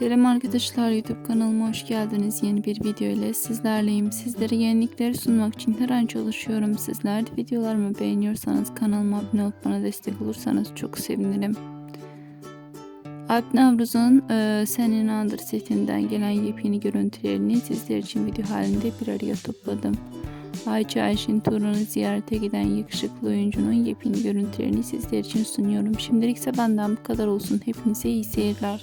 Selam arkadaşlar YouTube kanalıma hoş geldiniz. Yeni bir video ile sizlerleyim. Sizlere yenilikleri sunmak için her an çalışıyorum. Sizler de videolarımı beğeniyorsanız kanalıma abone olup bana destek olursanız çok sevinirim. Alp Navruz'un e, Senin Andır setinden gelen yepyeni görüntülerini sizler için video halinde bir araya topladım. Ayça Ayşin Turan'ı ziyarete giden yakışıklı oyuncunun yepyeni görüntülerini sizler için sunuyorum. Şimdilik ise benden bu kadar olsun. Hepinize iyi seyirler.